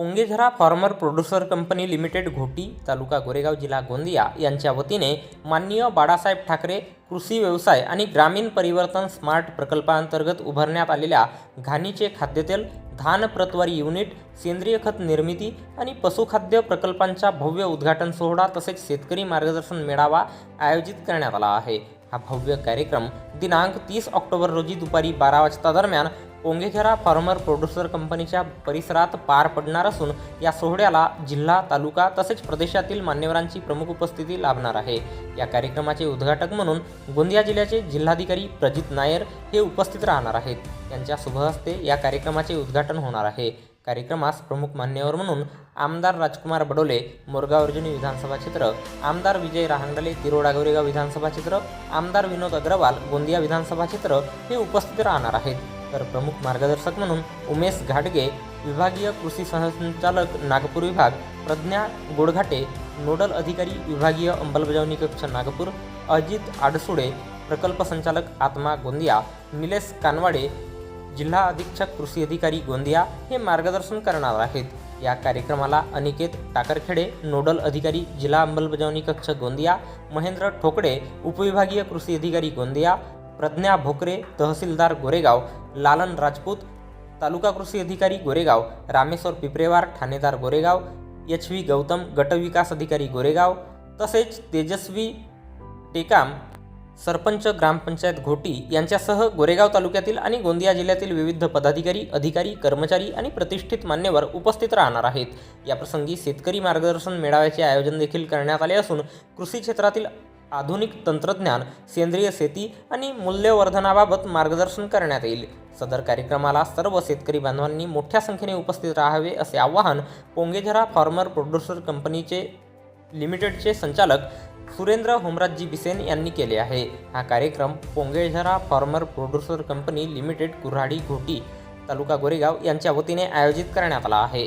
Pongezara farmer producer company limited Ghoti taluka Goregaon जिल्हा गोंदिया यांच्या वतीने माननीय बाळासाहेब ठाकरे कृषी व्यवसाय आणि ग्रामीण परिवर्तन स्मार्ट प्रकल्पांतर्गत उभारण्यात आलेल्या घाणीचे खाद्यतेल धान प्रतवारी युनिट सेंद्रिय खत निर्मिती आणि पशुखाद्य प्रकल्पांच्या भव्य उद्घाटन सोहळा तसेच शेतकरी मार्गदर्शन मेळावा आयोजित करण्यात आला आहे. हा भव्य कार्यक्रम दिनांक तीस ऑक्टोबर रोजी दुपारी बारा वाजता दरम्यान पोंगेखेरा फार्मर प्रोड्युसर कंपनीच्या परिसरात पार पडणार असून या सोहळ्याला जिल्हा तालुका तसेच प्रदेशातील मान्यवरांची प्रमुख उपस्थिती लाभणार आहे. या कार्यक्रमाचे उद्घाटक म्हणून गोंदिया जिल्ह्याचे जिल्हाधिकारी प्रजित नायर हे उपस्थित राहणार आहेत. त्यांच्या शुभहस्ते या कार्यक्रमाचे उद्घाटन होणार आहे. कार्यक्रमास प्रमुख मान्यवर म्हणून आमदार राजकुमार बडोले मोरगाव अर्जुनी विधानसभा क्षेत्र आमदार विजय रहांगडले तिरोडा गोरेगाव विधानसभा क्षेत्र आमदार विनोद अग्रवाल गोंदिया विधानसभा क्षेत्र हे उपस्थित राहणार आहेत. तर प्रमुख मार्गदर्शक म्हणून उमेश घाटगे विभागीय कृषी सहसंचालक नागपूर विभाग प्रज्ञा गोडघाटे नोडल अधिकारी विभागीय अंमलबजावणी कक्ष नागपूर अजित आडसुडे प्रकल्प संचालक आत्मा गोंदिया निलेश कानवाडे जिल्हा अधीक्षक कृषी अधिकारी गोंदिया हे मार्गदर्शन करणार आहेत. या कार्यक्रमाला अनिकेत टाकरखेडे नोडल अधिकारी जिल्हा अंमलबजावणी कक्ष गोंदिया महेंद्र ठोकडे उपविभागीय कृषी अधिकारी गोंदिया प्रज्ञा भोकरे तहसीलदार गोरेगाव लालन राजपूत तालुका कृषी अधिकारी गोरेगाव रामेश्वर पिपरेवार ठाणेदार गोरेगाव एच व्ही गौतम गटविकास अधिकारी गोरेगाव तसेच तेजस्वी टेकाम सरपंच ग्रामपंचायत घोटी यांच्यासह गोरेगाव तालुक्यातील आणि गोंदिया जिल्ह्यातील विविध पदाधिकारी अधिकारी कर्मचारी आणि प्रतिष्ठित मान्यवर उपस्थित राहणार आहेत. याप्रसंगी शेतकरी मार्गदर्शन मेळाव्याचे आयोजन देखील करण्यात आले असून कृषी क्षेत्रातील आधुनिक तंत्रज्ञान सेंद्रिय शेती आणि मूल्यवर्धनाबाबत मार्गदर्शन करण्यात येईल. सदर कार्यक्रमाला सर्व शेतकरी बांधवांनी मोठ्या संख्येने उपस्थित राहावे असे आवाहन पोंगेझरा फार्मर प्रोड्युसर कंपनीचे लिमिटेडचे संचालक सुरेंद्र होमराजजी बिसेन यांनी केले आहे. हा कार्यक्रम Pongezara farmer producer company limited Kurhadi Ghoti taluka Goregaon यांच्या वतीने आयोजित करण्यात आला आहे.